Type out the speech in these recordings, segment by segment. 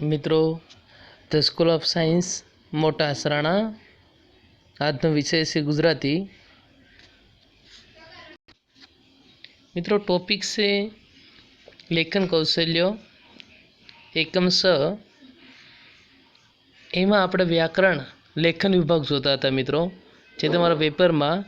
મિત્રો the school of science મોટા આસરાણા આજનો વિષય છે ગુજરાતી. મિત્રો ટોપિક છે લેખન કૌશલ્યો, એકમ સ. એમાં આપણે વ્યાકરણ, લેખન વિભાગ જોતા હતા મિત્રો, જે તમારા પેપરમાં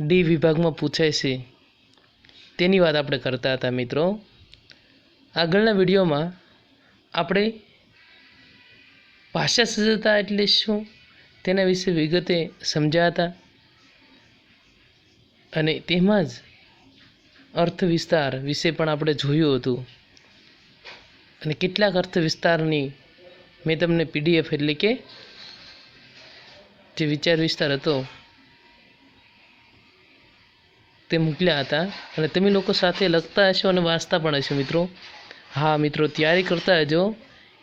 ડી વિભાગમાં પૂછાય છે. તેની વાત આપણે કરતા હતા મિત્રો. આગળના વિડીયોમાં આપણે ભાષા સજ્જતા એટલે શું? તેના વિશે વિગતે સમજ્યા હતા અને તેમાં જ અર્થ વિસ્તાર વિશે પણ આપણે જોયું હતું. અને કેટલાક અર્થ વિસ્તારની મેં તમને પીડીએફ એટલે કે જે વિચાર વિસ્તાર હતો, તે મોકલ્યા હતા. અને તમે લોકો સાથે લખતા હશો અને વાંચતા પણ હશો મિત્રો. હા, મિત્રો, તૈયારી કરતા હજો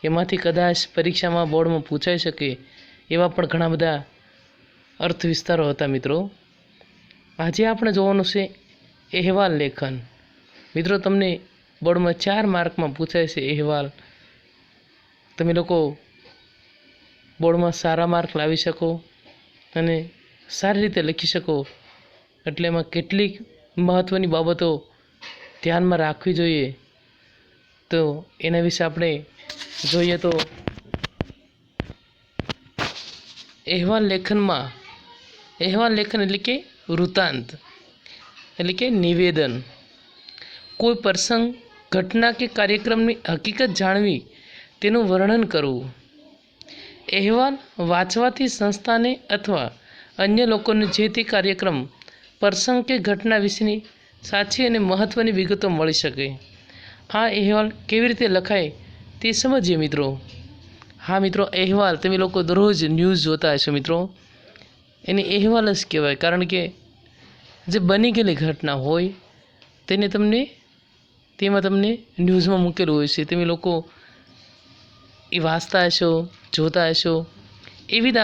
એમાંથી કદાચ પરીક્ષામાં બોર્ડમાં પૂછાઈ શકે એવા પણ ઘણા બધા અર્થ વિસ્તારો હતા, મિત્રો. આજે આપણે જોવાનું છે અહેવાલ લેખન. મિત્રો, તમને બોર્ડમાં ચાર માર્કમાં પૂછાય છે અહેવાલ. તમે લોકો બોર્ડમાં સારા માર્ક લાવી શકો અને સારી રીતે લખી શકો. એટલે એમાં કેટલીક મહત્ત્વની બાબતો ધ્યાનમાં રાખવી જોઈએ. તો એના વિશે આપણે જોઈએ તો અહેવાલ લેખનમાં, અહેવાલ લેખન એટલે કે વૃત્તાંત, એટલે કે નિવેદન. કોઈ પ્રસંગ, ઘટના કે કાર્યક્રમની હકીકત જાણવી, તેનું વર્ણન કરવું. અહેવાલ વાંચવાથી સંસ્થાને અથવા અન્ય લોકોને જે તે કાર્યક્રમ, પ્રસંગ કે ઘટના વિશેની સાચી અને મહત્ત્વની વિગતો મળી શકે. આ અહેવાલ કેવી રીતે લખાય તે સમજીએ મિત્રો. હા, મિત્રો, અહેવાલ, તમે લોકો દરરોજ ન્યૂઝ જોતા હશો મિત્રો. એને અહેવાલ જ કહેવાય. કારણ કે જે બની ગયેલી ઘટના હોય, તેને તમને, તેમાં તમને ન્યૂઝમાં મૂકેલું હોય છે. તમે લોકો એ વાંચતા હશો, જોતા હશો, એવી રીતે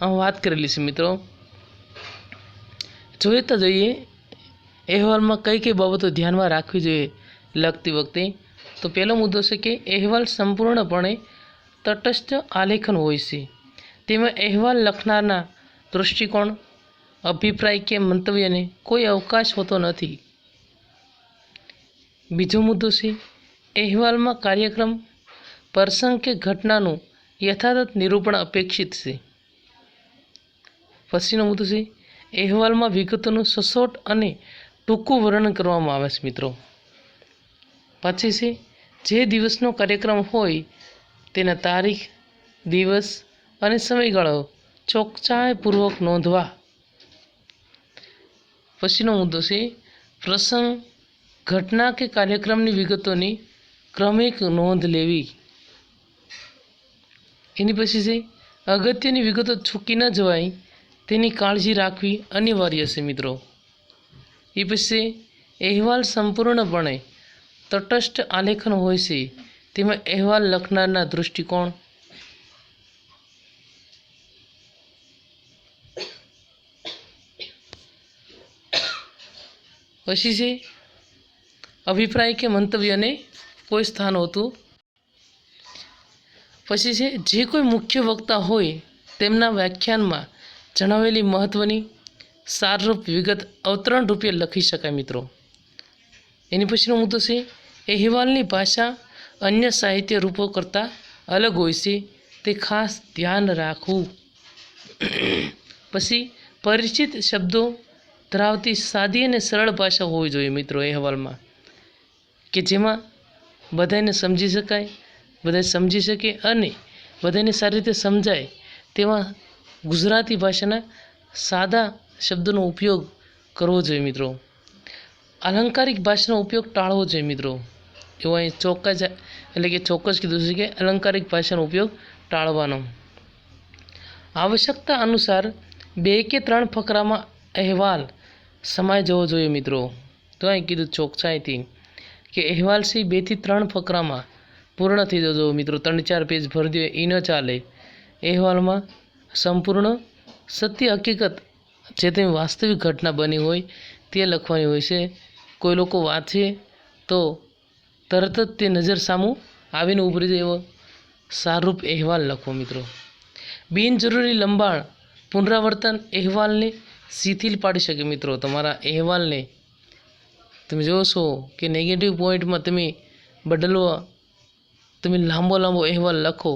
આ વાત કરેલી છે મિત્રો. જોઈતા જોઈએ, અહેવાલમાં કઈ કઈ બાબતો ધ્યાનમાં રાખવી જોઈએ? લખતી વખતે. તો પહેલો મુદ્દો છે કે અહેવાલ સંપૂર્ણપણે તટસ્થ આલેખન હોય છે. તેમાં અહેવાલ લખનારના દૃષ્ટિકોણ, અભિપ્રાય કે મંતવ્યને કોઈ અવકાશ હોતો નથી. બીજો મુદ્દો છે, અહેવાલમાં કાર્યક્રમ, પ્રસંગ કે ઘટનાનું યથાર્થ નિરૂપણ અપેક્ષિત છે. પછીનો મુદ્દો છે, અહેવાલમાં વિગતોનું સચોટ અને ટૂંકું વર્ણન કરવામાં આવે છે, મિત્રો. પછી છે જે દિવસનો કાર્યક્રમ હોય, તેના તારીખ, દિવસ અને સમયગાળો ચોકચાઈપૂર્વક નોંધવા. પછીનો મુદ્દો છે, પ્રસંગ, ઘટના કે કાર્યક્રમની વિગતોની ક્રમિક નોંધ લેવી. એની પછી છે, અગત્યની વિગતો ચૂકી ન જવાય, તેની કાળજી રાખવી અનિવાર્ય છે મિત્રો. એ પછી અહેવાલ સંપૂર્ણપણે તટસ્થ આલેખન હોય છે, તેમાં અહેવાલ લખનારના દૃષ્ટિકોણ પછી છે, અભિપ્રાય કે મંતવ્યને કોઈ સ્થાન હોતું? પછી છે, જે કોઈ મુખ્ય વક્તા હોય, તેમના વ્યાખ્યાનમાં જણાવેલી મહત્ત્વની સારરૂપ વિગત અવતરણ રૂપે લખી શકાય મિત્રો. એની પછીનો મુદ્દો છે અહેવાલની ભાષા અન્ય સાહિત્ય રૂપો કરતાં અલગ હોય છે. તે ખાસ ધ્યાન રાખવું. પછી પરિચિત શબ્દો ધરાવતી સાદી અને સરળ ભાષા હોવી જોઈએ મિત્રો અહેવાલમાં. કે જેમાં બધાને સમજી શકાય બધા સમજી શકે અને બધાને સારી રીતે સમજાય તેવા ગુજરાતી ભાષાના સાદા શબ્દોનો ઉપયોગ કરવો જોઈએ મિત્રો. આલંકારિક ભાષાનો ઉપયોગ ટાળવો જોઈએ મિત્રો. એવું અહીં ચોક્કસ, એટલે કે ચોક્કસ કીધું છે કે અલંકારિક ભાષાનો ઉપયોગ ટાળવાનો. આવશ્યકતા અનુસાર બે કે ત્રણ ફકરામાં અહેવાલ સમાઈ જવો જોઈએ મિત્રો. તો અહીં કીધું ચોકસાઈથી કે અહેવાલ છે બેથી ત્રણ ફકરામાં પૂર્ણ થઈ જજો મિત્રો. ત્રણ ચાર પેજ ભરી દો એ ન ચાલે. અહેવાલમાં સંપૂર્ણ સત્ય હકીકત જે તેની વાસ્તવિક ઘટના બની હોય તે લખવાની હોય છે. કોઈ લોકો વાંચે તો તરત જ તે નજર સામું આવીને ઉભરી જાય એવો સારૂપ અહેવાલ લખો મિત્રો. બિનજરૂરી લંબાણ પુનરાવર્તન અહેવાલને શિથિલ પાડી શકે મિત્રો. તમારા અહેવાલને તમે જોશો કે નેગેટિવ પોઈન્ટમાં તમે બદલવા તમે લાંબો લાંબો અહેવાલ લખો.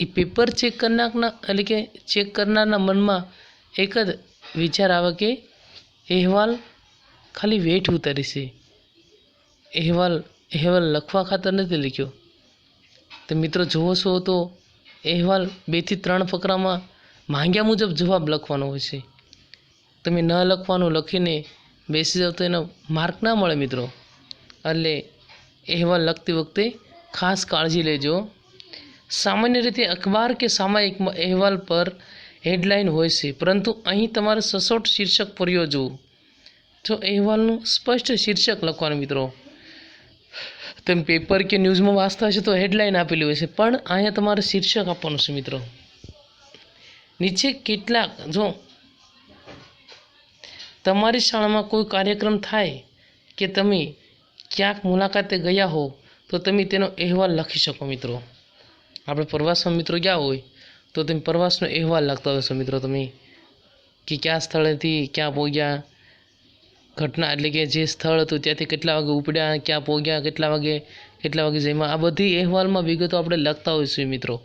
એ પેપર ચેક કરનારના, એટલે કે ચેક કરનારના મનમાં એક જ વિચાર આવે કે અહેવાલ ખાલી વેઠ ઉતારી છે. અહેવાલ અહેવાલ લખવા ખાતર નથી લખ્યો. તો મિત્રો જુઓ છો તો અહેવાલ બેથી ત્રણ ફકરામાં માંગ્યા મુજબ જવાબ લખવાનો હોય છે. તમે ન લખવાનું લખીને બેસી જાવ તો એનો માર્ક ના મળે મિત્રો. એટલે અહેવાલ લખતી વખતે ખાસ કાળજી લેજો. સામાન્ય રીતે અખબાર કે સામાયિકમાં અહેવાલ પર હેડલાઇન હોય છે, પરંતુ અહીં તમારે સચોટ શીર્ષક પર્યો જોવું. જો અહેવાલનું સ્પષ્ટ શીર્ષક લખવાનું મિત્રો. તમે પેપર કે ન્યૂઝમાં વાંચતા હશે તો હેડલાઇન આપેલી હોય છે. પણ અહીંયા તમારે શીર્ષક આપવાનું છે મિત્રો. નીચે કેટલાક, જો તમારી શાળામાં કોઈ કાર્યક્રમ થાય કે તમે ક્યાંક મુલાકાતે ગયા હો, તો તમે તેનો અહેવાલ લખી શકો મિત્રો. આપણે પ્રવાસમાં મિત્રો ગયા હોય, તો તમે પ્રવાસનો અહેવાલ લખતા હશો મિત્રો તમે. કે કયા સ્થળેથી ક્યાં પહોંચ્યા ઘટના એટલે કે જે સ્થળ હતું, ત્યાંથી કેટલા વાગે ઉપડ્યા, ક્યાં પહોંચ્યા કેટલા વાગે કેટલા વાગે જમ્યા, આ બધી અહેવાલમાં વિગતો આપણે લખતા હોઈશું મિત્રો.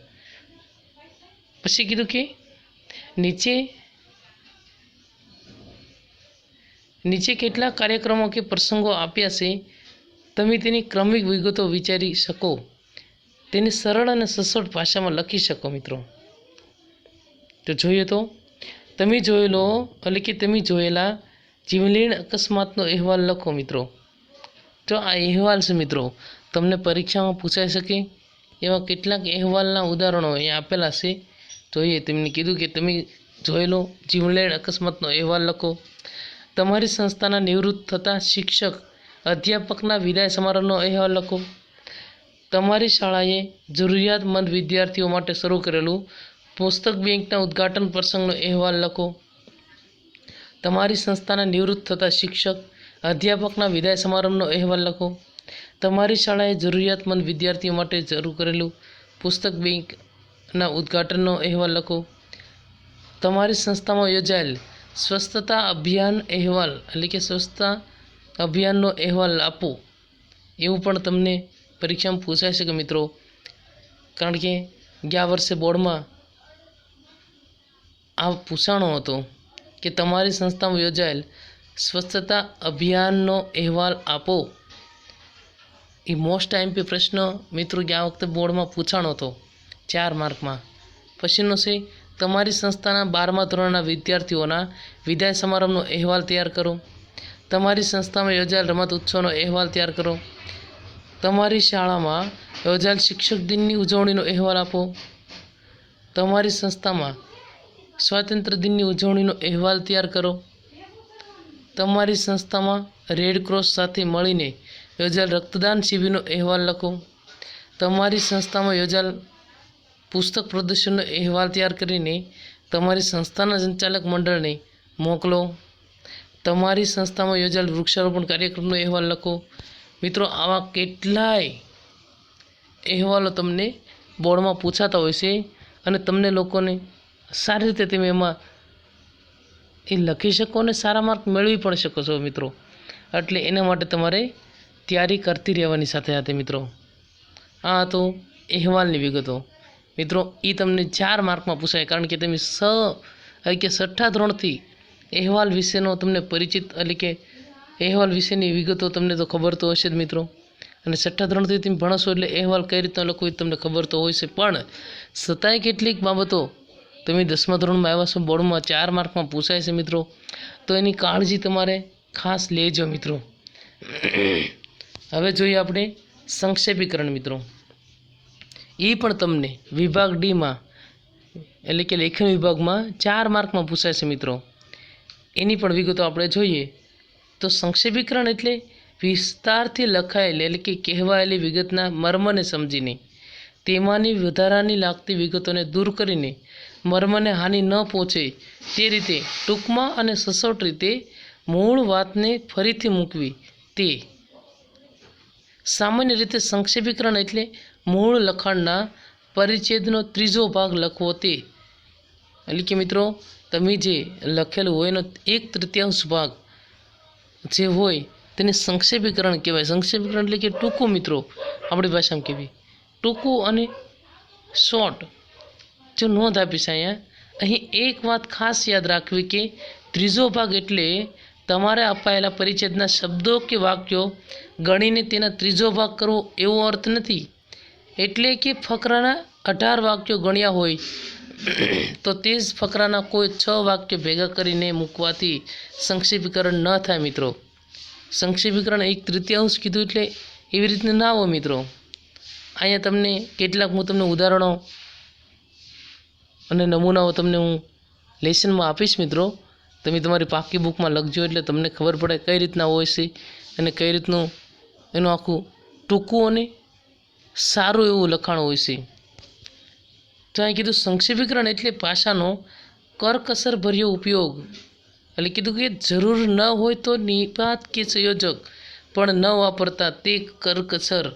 પછી કીધું કે નીચે નીચે કેટલા કાર્યક્રમો કે પ્રસંગો આપ્યા છે, તમે તેની ક્રમિક વિગતો વિચારી શકો. તેને સરળ અને સચોટ ભાષામાં લખી શકો મિત્રો. તો જોઈએ તો, તમે જોયેલો, એટલે કે તમે જોયેલા જીવલેણ અકસ્માતનો અહેવાલ લખો મિત્રો. તો આ અહેવાલ છે મિત્રો, તમને પરીક્ષામાં પૂછાઈ શકે એવા કેટલાક અહેવાલના ઉદાહરણો અહીંયા આપેલા છે. જોઈએ તેમને કીધું કે તમે જોયેલો જીવલેણ અકસ્માતનો અહેવાલ લખો. તમારી સંસ્થાના નિવૃત્ત થતા શિક્ષક, અધ્યાપકના વિદાય સમારોહનો અહેવાલ લખો. તમારી શાળાએ જરૂરિયાતમંદ વિદ્યાર્થીઓ માટે શરૂ કરેલું પુસ્તક બેંકના ઉદ્ઘાટન પ્રસંગનો અહેવાલ લખો. તમારી સંસ્થાના નિવૃત્ત થતા શિક્ષક, અધ્યાપકના વિદાય સમારંભનો અહેવાલ લખો. તમારી શાળાએ જરૂરિયાતમંદ વિદ્યાર્થીઓ માટે શરૂ કરેલું પુસ્તક બેંકના ઉદ્ઘાટનનો અહેવાલ લખો. તમારી સંસ્થામાં યોજાયેલ સ્વસ્થતા અભિયાન અહેવાલ, એટલે કે સ્વચ્છતા અભિયાનનો અહેવાલ આપો. એવું પણ તમને પરીક્ષામાં પૂછાઈ શકે મિત્રો. કારણ કે ગયા વર્ષે બોર્ડમાં આ પૂછાણો હતો. કે તમારી સંસ્થામાં યોજાયેલ સ્વચ્છતા અભિયાનનો અહેવાલ આપો. એ મોસ્ટ આઈમ્પી પ્રશ્ન મિત્રો ગયા વખતે બોર્ડમાં પૂછાણો હતો ચાર માર્કમાં. પછીનો છે, તમારી સંસ્થાના બારમા ધોરણના વિદ્યાર્થીઓના વિદાય સમારંભનો અહેવાલ તૈયાર કરો. તમારી સંસ્થામાં યોજાયેલ રમત ઉત્સવનો અહેવાલ તૈયાર કરો. તમારી શાળામાં યોજાયેલ શિક્ષક દિનની ઉજવણીનો અહેવાલ આપો. તમારી સંસ્થામાં સ્વાતંત્ર્ય દિનની ઉજવણીનો અહેવાલ તૈયાર કરો. તમારી સંસ્થામાં રેડ ક્રોસ સાથે મળીને યોજાયેલ રક્તદાન શિબિરનો અહેવાલ લખો. તમારી સંસ્થામાં યોજાયેલ પુસ્તક પ્રદર્શનનો અહેવાલ તૈયાર કરીને તમારી સંસ્થાના સંચાલક મંડળને મોકલો. તમારી સંસ્થામાં યોજાયેલ વૃક્ષારોપણ કાર્યક્રમનો અહેવાલ લખો. મિત્રો, આવા કેટલાય અહેવાલો તમને બોર્ડમાં પૂછાતા હોય છે અને તમને લોકોને સારી રીતે તમે એમાં એ લખી શકો અને સારા માર્ક મેળવી પણ શકો છો મિત્રો. એટલે એના માટે તમારે તૈયારી કરતી રહેવાની સાથે સાથે મિત્રો. આ તો અહેવાલની વિગતો. મિત્રો એ તમને ચાર માર્કમાં પૂછાય કારણ કે તમે સ કે છઠ્ઠા ધોરણથી અહેવાલ વિશેનો તમને પરિચિત, એટલે કે અહેવાલ વિશેની વિગતો તમને તો ખબર તો હશે જ મિત્રો. અને છઠ્ઠા ધોરણથી તમે ભણશો એટલે અહેવાલ કઈ રીતના લખવું તમને ખબર તો હોય છે. પણ છતાંય કેટલીક બાબતો તમે દસમા ધોરણમાં આવ્યા છો, બોર્ડમાં ચાર માર્કમાં પૂછાય છે મિત્રો. તો એની કાળજી તમારે ખાસ લેજો મિત્રો. હવે જોઈએ આપણે સંક્ષેપીકરણ મિત્રો. એ પણ તમને વિભાગ ડીમાં એટલે કે લેખન વિભાગમાં ચાર માર્કમાં પૂછાય છે મિત્રો. એની પણ વિગતો આપણે જોઈએ. તો સંક્ષેપીકરણ એટલે વિસ્તારથી લખાયેલી એટલે કે કહેવાયેલી વિગતના મર્મને સમજીને તેમાંની વધારાની લાગતી વિગતોને દૂર કરીને મર્મને હાનિ ન પહોંચે. તે રીતે ટૂંકમાં અને સચોટ રીતે મૂળ વાતને ફરીથી મૂકવી. તે સામાન્ય રીતે સંક્ષેપીકરણ એટલે મૂળ લખાણના પરિચ્છેદનો ત્રીજો ભાગ લખવો તે. એટલે કે મિત્રો, તમે જે લખેલું હોય એનો એક તૃતીયાંશ ભાગ જે હોય તેને સંક્ષેપીકરણ કહેવાય. સંક્ષેપીકરણ એટલે કે ટૂંકું મિત્રો, આપણી ભાષામાં કહેવી. ટૂંકું અને શોર્ટ. જો નોંધ આપીશ અહીંયા, અહીં એક વાત ખાસ યાદ રાખવી કે ત્રીજો ભાગ એટલે તમારે અપાયેલા પરિચ્છેદના શબ્દો કે વાક્યો ગણીને તેના ત્રીજો ભાગ કરવો એવો અર્થ નથી. એટલે કે ફકરાના અઢાર વાક્યો ગણ્યા હોય, તો તે જ ફકરાના કોઈ છ વાક્ય ભેગા કરીને મૂકવાથી સંક્ષેપીકરણ ન થાય મિત્રો. સંક્ષેપીકરણ એક તૃતીયાંશ કીધું એટલે એવી રીતના ના હોય મિત્રો. અહીંયા તમને કેટલાક હું તમને ઉદાહરણો અને નમૂનાઓ તમને હું લેસનમાં આપીશ મિત્રો. તમે તમારી પાકી બુકમાં લખજો એટલે તમને ખબર પડે કઈ રીતના હોય છે અને કઈ રીતનું એનું આખું ટૂંકું અને સારું એવું લખાણ હોય છે. તો અહીં કીધું સંક્ષેપીકરણ એટલે ભાષાનો કરકસરભર્યો ઉપયોગ. એટલે કીધું કે જરૂર ન હોય તો નિપાત કે સંયોજક, પણ ન વાપરતા તે કરકસર.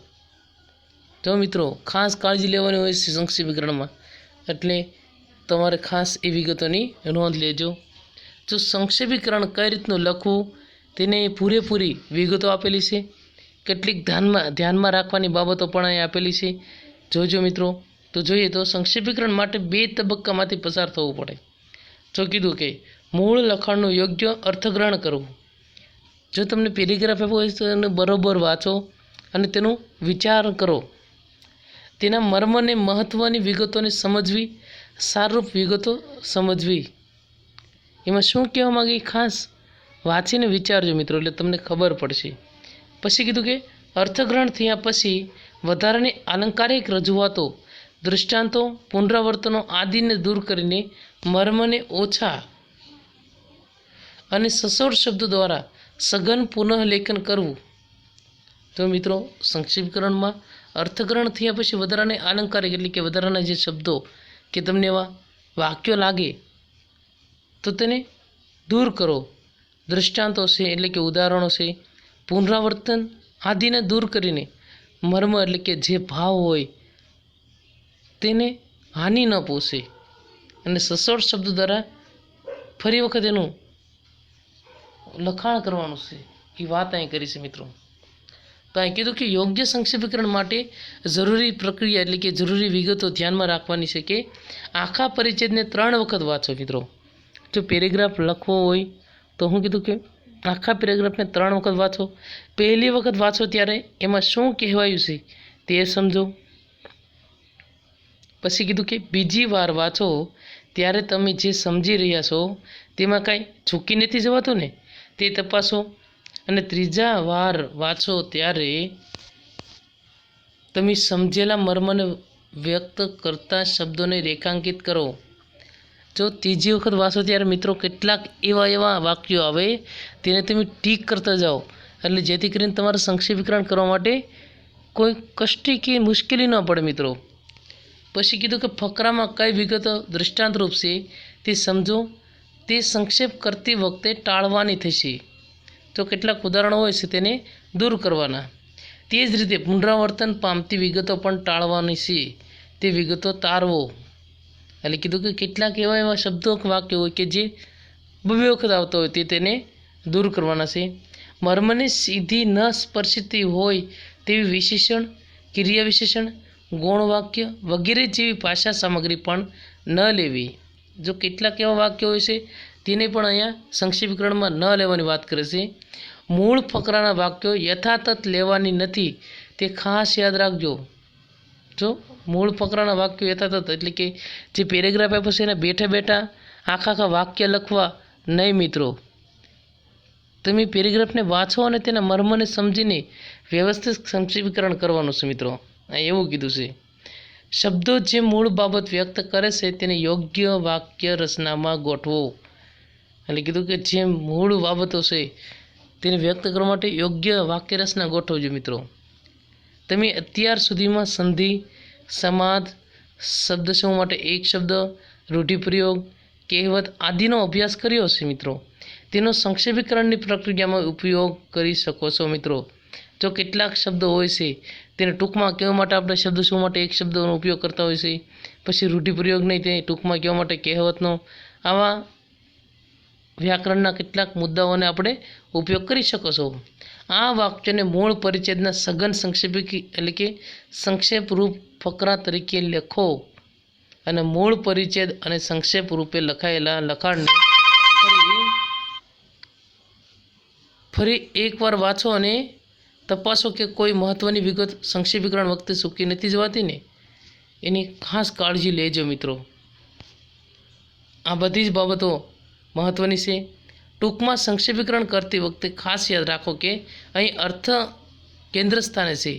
તો મિત્રો, ખાસ કાળજી લેવાની હોય છે સંક્ષેપીકરણમાં એટલે તમારે ખાસ એ વિગતોની નોંધ લેજો. જો સંક્ષેપીકરણ કઈ રીતનું લખવું, તેને પૂરેપૂરી વિગતો આપેલી છે. કેટલીક ધ્યાનમાં ધ્યાનમાં રાખવાની બાબતો પણ અહીં આપેલી છે. જોજો મિત્રો, તો જોઈએ તો સંક્ષેપીકરણ માટે બે તબક્કામાંથી પસાર થવું પડે. જો કીધું કે મૂળ લખાણનું યોગ્ય અર્થગ્રહણ કરવું. જો તમને પેરેગ્રાફ આપ્યો હોય તો એને બરોબર વાંચો અને તેનો વિચાર કરો. તેના મર્મને મહત્ત્વની વિગતોને સમજવી સારરૂપ વિગતો સમજવી. એમાં શું કહેવા માગે ખાસ વાંચીને વિચારજો મિત્રો, એટલે તમને ખબર પડશે. પછી કીધું કે અર્થગ્રહણ થયા પછી વધારાની આલંકારિક રજૂઆતો, દૃષ્ટાંતો, પુનરાવર્તનો આદિને દૂર કરીને મર્મને ઓછા અને સસોડ શબ્દો દ્વારા સઘન પુનઃલેખન કરવું. તો મિત્રો, સંક્ષિપ્તકરણમાં અર્થગ્રહણ થયા પછી વધારાને આલંકારિક એટલે કે વધારાના જે શબ્દો કે તમને એવા વાક્યો લાગે, તો તેને દૂર કરો. દૃષ્ટાંતો છે, એટલે કે ઉદાહરણો છે, પુનરાવર્તન આદિને દૂર કરીને મર્મ એટલે કે જે ભાવ હોય, તેને હાનિ ન પહોંચે અને સસોડ શબ્દ દ્વારા ફરી વખત એનું લખાણ કરવાનું છે. એ વાત અહીં કરી છે મિત્રો. તો અહીં કીધું કે યોગ્ય સંક્ષેપીકરણ માટે જરૂરી પ્રક્રિયા એટલે કે જરૂરી વિગતો ધ્યાનમાં રાખવાની છે કે આખા પરિચ્છેદને ત્રણ વખત વાંચો મિત્રો. જો પેરેગ્રાફ લખવો હોય તો હું કીધું કે આખા પેરેગ્રાફને ત્રણ વખત વાંચો. પહેલી વખત વાંચો ત્યારે એમાં શું કહેવાયું છે તે સમજો. પછી કીધું કે બીજી વાર વાંચો ત્યારે તમે જે સમજી રહ્યા છો તેમાં કાંઈ ચૂકી નથી જવાતું ને? તે તપાસો. અને ત્રીજા વાર વાંચો ત્યારે તમે સમજેલા મર્મને વ્યક્ત કરતા શબ્દોને રેખાંકિત કરો. જો ત્રીજી વખત વાંચો ત્યારે મિત્રો કેટલાક એવા એવા વાક્યો આવે તેને તમે ટીક કરતા જાઓ. એટલે જેથી કરીને તમારે સંક્ષેપીકરણ કરવા માટે કોઈ કષ્ટી કે મુશ્કેલી ન પડે મિત્રો. પછી કીધું કે ફકરામાં કઈ વિગતો દૃષ્ટાંતરૂપ છે તે સમજો. તે સંક્ષેપ કરતી વખતે ટાળવાની થશે. તો કેટલાક ઉદાહરણો હોય છે તેને દૂર કરવાના. તે જ રીતે પુનરાવર્તન પામતી વિગતો પણ ટાળવાની છે. તે વિગતો તારવો. એટલે કીધું કે કેટલાક એવા એવા શબ્દો વાક્યો હોય કે જે બબે વખત આવતો હોય તે તેને દૂર કરવાના છે. મર્મને સીધી ન સ્પર્શતી હોય તેવી વિશેષણ, ક્રિયા વિશેષણ, ગૌણ વાક્ય વગેરે જેવી ભાષા સામગ્રી પણ ન લેવી. જો કેટલાક એવા વાક્યો હોય છે તેને પણ અહીંયા સંક્ષિપ્તકરણમાં ન લેવાની વાત કરે છે. મૂળ ફકરાના વાક્યો યથાતથ લેવાની નથી. તે ખાસ યાદ રાખજો. જો મૂળ ફકરાના વાક્યો યથાતથ એટલે કે જે પેરેગ્રાફ આપ્યો છે એને બેઠા બેઠા આખા આખા વાક્ય લખવા નહીં મિત્રો. તમે પેરેગ્રાફને વાંચો અને તેના મર્મને સમજીને વ્યવસ્થિત સંક્ષિપ્તકરણ કરવાનું છે મિત્રો. એવું કીધું છે. શબ્દો જે મૂળ બાબત વ્યક્ત કરે છે તેને યોગ્ય વાક્ય રચનામાં ગોઠવો. એટલે કીધું કે જે મૂળ બાબતો છે, તેને વ્યક્ત કરવા માટે યોગ્ય વાક્યરસના ગોઠવજો મિત્રો. તમે અત્યાર સુધીમાં સંધિ, સમાધ શબ્દ સમૂહ માટે એક શબ્દ, રૂઢિપ્રયોગ, કહેવત આદિનો અભ્યાસ કર્યો છે મિત્રો. તેનો સંક્ષેપીકરણની પ્રક્રિયામાં ઉપયોગ કરી શકો છો મિત્રો. જો કેટલાક શબ્દો હોય છે, તેને ટૂંકમાં કહેવા માટે આપણે શબ્દ શું માટે એક શબ્દનો ઉપયોગ કરતા હોય છે. પછી રૂઢિપ્રયોગ નહીં, તે ટૂંકમાં કહેવા માટે કહેવતનો. આવા વ્યાકરણના કેટલાક મુદ્દાઓને આપણે ઉપયોગ કરી શકો છો. આ વાક્યને મૂળ પરિચ્છેદના સઘન સંક્ષેપી એટલે કે સંક્ષેપ રૂપ ફકરા તરીકે લખો. અને મૂળ પરિચ્છેદ અને સંક્ષેપ રૂપે લખાયેલા લખાણને ફરી ફરી એકવાર વાંચો અને તપાસો કે કોઈ મહત્ત્વની વિગત સંક્ષેપીકરણ વખતે સૂકી નથી જવાતી ને? એની ખાસ કાળજી લેજો મિત્રો. આ બધી જ બાબતો મહત્ત્વની છે. ટૂંકમાં સંક્ષેપીકરણ કરતી વખતે ખાસ યાદ રાખો કે અહીં અર્થ કેન્દ્ર સ્થાને છે.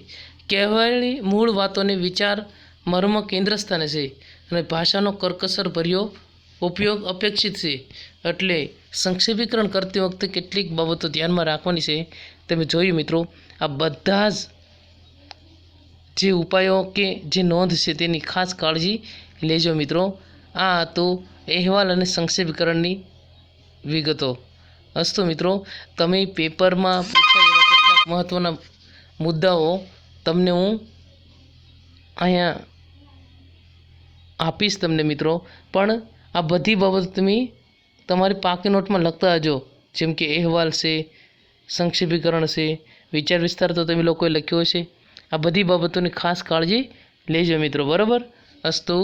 કહેવાયેલી મૂળ વાતોને વિચાર મર્મ કેન્દ્ર સ્થાને છે અને ભાષાનો કરકસર ભર્યો ઉપયોગ અપેક્ષિત છે. એટલે સંક્ષેપીકરણ કરતી વખતે કેટલીક બાબતો ધ્યાનમાં રાખવાની છે. તમે જોયું મિત્રો, આ બધા જ જે ઉપાયો કે જે નોંધ છે તેની ખાસ કાળજી લેજો મિત્રો. આ હતું અહેવાલ અને સંક્ષેપીકરણની વિગતો. અસ્તુ મિત્રો, તમે પેપરમાં પૂછાય એવા કેટલાક મહત્ત્વના મુદ્દાઓ તમને હું અહીંયા આપીશ તમને મિત્રો. પણ આ બધી બાબતો તમે તમારી પાકી નોટમાં લખતા હજો જેમ કે અહેવાલ છે સંક્ષેપીકરણ છે, વિચાર વિસ્તાર તો તમે લોકોએ લખ્યો હશે. આ બધી બાબતોની ખાસ કાળજી લેજો મિત્રો, બરાબર? અસ્તુ